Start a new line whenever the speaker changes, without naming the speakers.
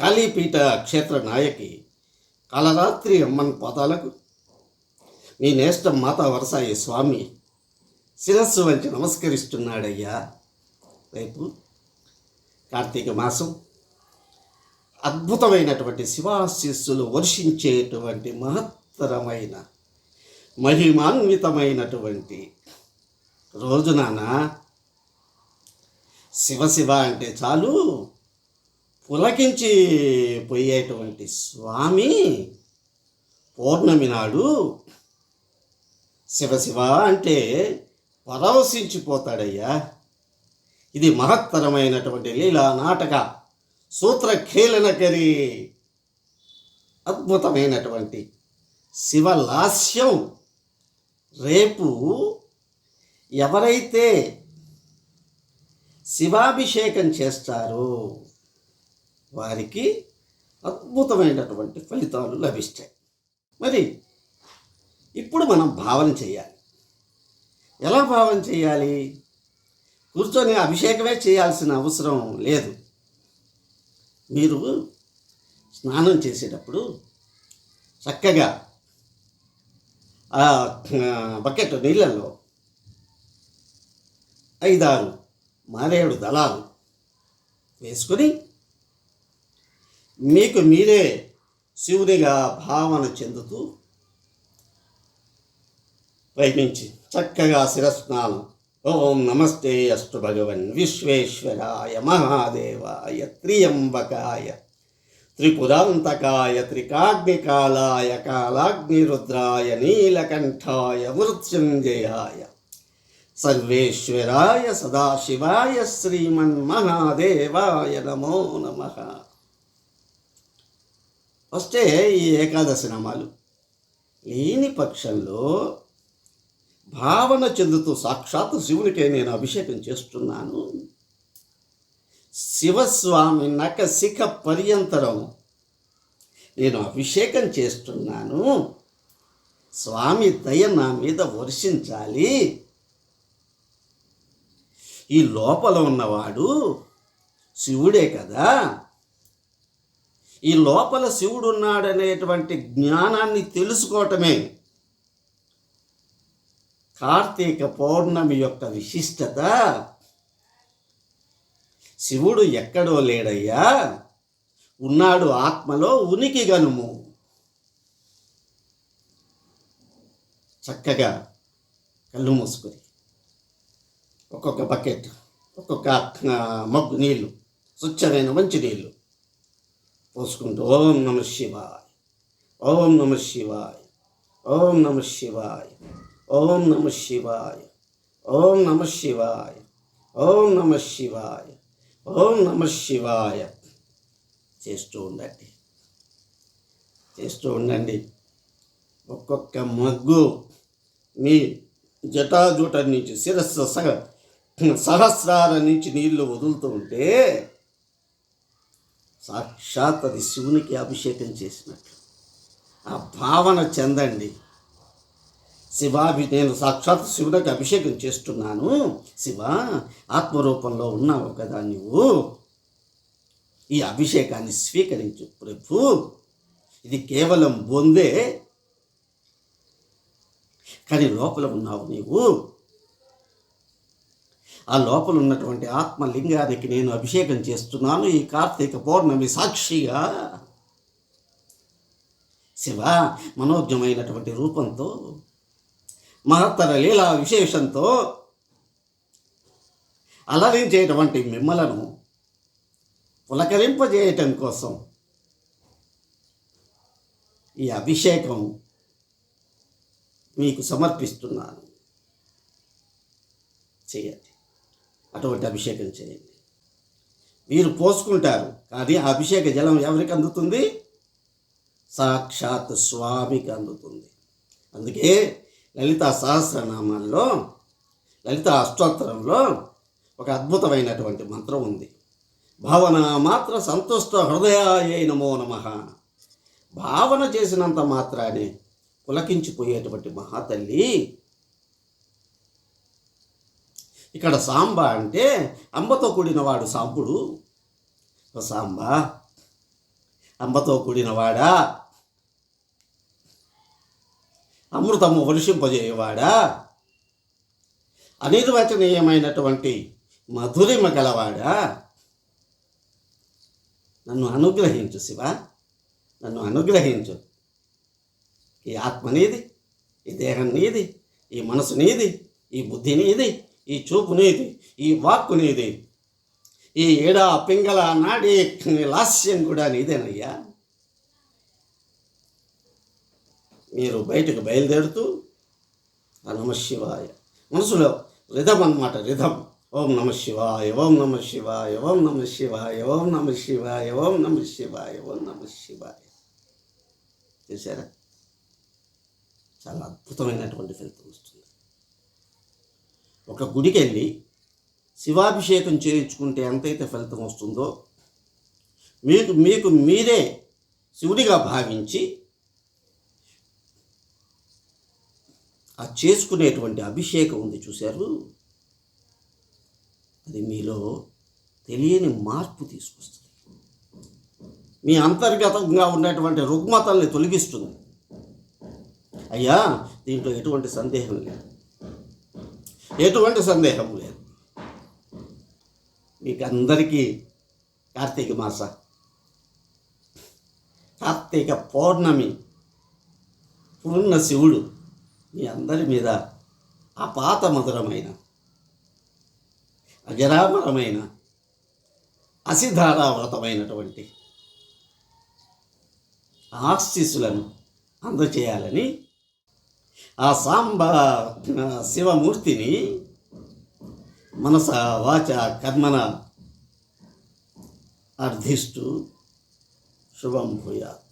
కాళీపీఠ క్షేత్ర నాయకి కాలరాత్రి అమ్మన్ పాదాలకు నీ నేష్టం మాతా వరసాయి స్వామి శిరస్సు వంచి నమస్కరిస్తున్నాడయ్యా. రేపు కార్తీక మాసం. అద్భుతమైనటువంటి శివాశిస్సులు వర్షించేటువంటి మహత్తరమైన మహిమాన్వితమైనటువంటి రోజు శివ శివ అంటే చాలు. పులకించి పోయేటువంటి స్వామి పౌర్ణమి నాడు శివ శివ అంటే పరవశించిపోతాడయ్యా. ఇది మహత్తరమైనటువంటి లీలా నాటక సూత్రఖేళనకరి అద్భుతమైనటువంటి శివలాస్యం. రేపు ఎవరైతే శివాభిషేకం చేస్తారో వారికి అద్భుతమైనటువంటి ఫలితాలు లభిస్తాయి. మరి ఇప్పుడు మనం భావన చేయాలి. ఎలా భావన చేయాలి? కూర్చొని అభిషేకమే చేయాల్సిన అవసరం లేదు. మీరు స్నానం చేసేటప్పుడు చక్కగా ఆ బకెట్ నీళ్ళల్లో ఐదారు మారేడు దళాలు వేసుకొని మీకు మీరే శివునిగా భావన చెందుతూ ప్రయత్నించి చక్కగా శిరస్నానం. ఓం నమస్తే అస్తు భగవన్ విశ్వేశ్వరాయ మహాదేవాయ త్రియంబకాయ. త్రిపురాంతకాయ త్రికాగ్నికాలాయ కాలాగ్నిరుద్రాయ నీలకంఠాయ మృత్యుంజయాయ సర్వేశ్వరాయ సదాశివాయ శ్రీమన్మహాదేవాయ నమో నమ. ఫస్టే ఈ ఏకాదశి నామాలు. లేని పక్షంలో భావన చెందుతూ సాక్షాత్తు శివునికే నేను అభిషేకం చేస్తున్నాను. శివస్వామి నక శిఖ పర్యంతరం నేను అభిషేకం చేస్తున్నాను. స్వామి దయ నా మీద వర్షించాలి. ఈ లోపల ఉన్నవాడు శివుడే కదా. ఈ లోపల శివుడు ఉన్నాడనేటువంటి జ్ఞానాన్ని తెలుసుకోవటమే కార్తీక పౌర్ణమి యొక్క విశిష్టత. శివుడు ఎక్కడో లేడయ్యా. ఉన్నాడు ఆత్మలో ఉనికి గనుము. చక్కగా కళ్ళు మూసుకుని ఒక్కొక్క బకెట్ ఒక్కొక్క మగ్గు నీళ్ళు స్వచ్ఛమైన మంచి నీళ్ళు పోసుకుంటూ ఓం నమ శివాయ ఓం నమ శివాయ ఓం నమ శివాయ ఓం నమ శివాయ ఓం నమ శివాయ ఓం నమ శివాయ ఓం నమ శివాయ. చేస్తూ ఉండండి చేస్తూ ఉండండి. ఒక్కొక్క మగ్గు మీ జటాజుట నుంచి శిరస్సు సహ సహస్రాల నుంచి నీళ్ళు వదులుతూ ఉంటే సాక్షాత్ అది శివునికి అభిషేకం చేసినట్లు. ఆ భావన చెందండి. శివాభి నేను సాక్షాత్ శివునికి అభిషేకం చేస్తున్నాను. శివ ఆత్మరూపంలో ఉన్నావు కదా నువ్వు ఈ అభిషేకాన్ని స్వీకరించు ప్రభు. ఇది కేవలం బొందే. కానీ లోపల ఉన్నావు నీవు. ఆ లోపల ఉన్నటువంటి ఆత్మలింగానికి నేను అభిషేకం చేస్తున్నాను. ఈ కార్తీక పౌర్ణమి సాక్షిగా శివ మనోజ్ఞమైనటువంటి రూపంతో మహత్తర లీలా విశేషంతో అలరించేటువంటి మిమ్మలను పులకరింపజేయటం కోసం ఈ అభిషేకం మీకు సమర్పిస్తున్నాను. చేయండి. అటువంటి అభిషేకం చేయండి. మీరు పోసుకుంటారు కానీ అభిషేక జలం ఎవరికి అందుతుంది? సాక్షాత్ స్వామికి అందుతుంది. అందుకే లలిత సహస్రనామాల్లో లలిత అష్టోత్తరంలో ఒక అద్భుతమైనటువంటి మంత్రం ఉంది. భావన మాత్ర సంతుష్ట హృదయాయ నమో నమ. భావన చేసినంత మాత్రానే పులకించిపోయేటువంటి మహాతల్లి ఇక్కడ సాంబ అంటే అంబతో కూడిన వాడు సాంబుడు సాంబ. అంబతో కూడినవాడా? అమృతము వర్షింపజేయవాడా? అనిర్వచనీయమైనటువంటి మధురిమ గలవాడా? నన్ను అనుగ్రహించు శివ. నన్ను అనుగ్రహించు. ఈ ఆత్మ నీది ఈ దేహం నీది ఈ మనసు నీది ఈ బుద్ధి నీది ఈ చూపు నీది ఈ వాక్కు నీది ఈ ఏడా పింగళ నాడి లాస్యం కూడా నీదేనయ్యా. మీరు బయటకు బయలుదేరుతూ ఆ నమ శివాయ. మనసులో రిధం అన్నమాట రిధం. ఓం నమ శివాయ ఓం నమ శివాయ ఓం నమ శివాయ ఓం నమ శివాయ ఓం నమ శివాయ ఓం నమ శివాయ. చూసారా చాలా అద్భుతమైనటువంటి ఫలితం వస్తుంది. ఒక గుడికి వెళ్ళి శివాభిషేకం చేయించుకుంటే ఎంతైతే ఫలితం వస్తుందో మీకు మీకు మీరే శివుడిగా భావించి ఆ చేసుకునేటువంటి అభిషేకం ఉంది చూశారు. అది మీలో తెలియని మార్పు తీసుకొస్తుంది. మీ అంతర్గతంగా ఉన్నటువంటి రుగ్మతల్ని తొలగిస్తుంది. అయ్యా దీంట్లో ఎటువంటి సందేహం లేదు. ఎటువంటి సందేహం లేదు. మీకు అందరికీ కార్తీక మాస కార్తీక పౌర్ణమి పూర్ణ శివుడు మీ అందరి మీద అపాత మధురమైన అజరామరమైన అసిధారావ్రతమైనటువంటి ఆశీస్సులను అందచేయాలని ఆ సాంబ శివమూర్తిని మనస వాచ కర్మన అర్థిస్తూ శుభం భూయాత్.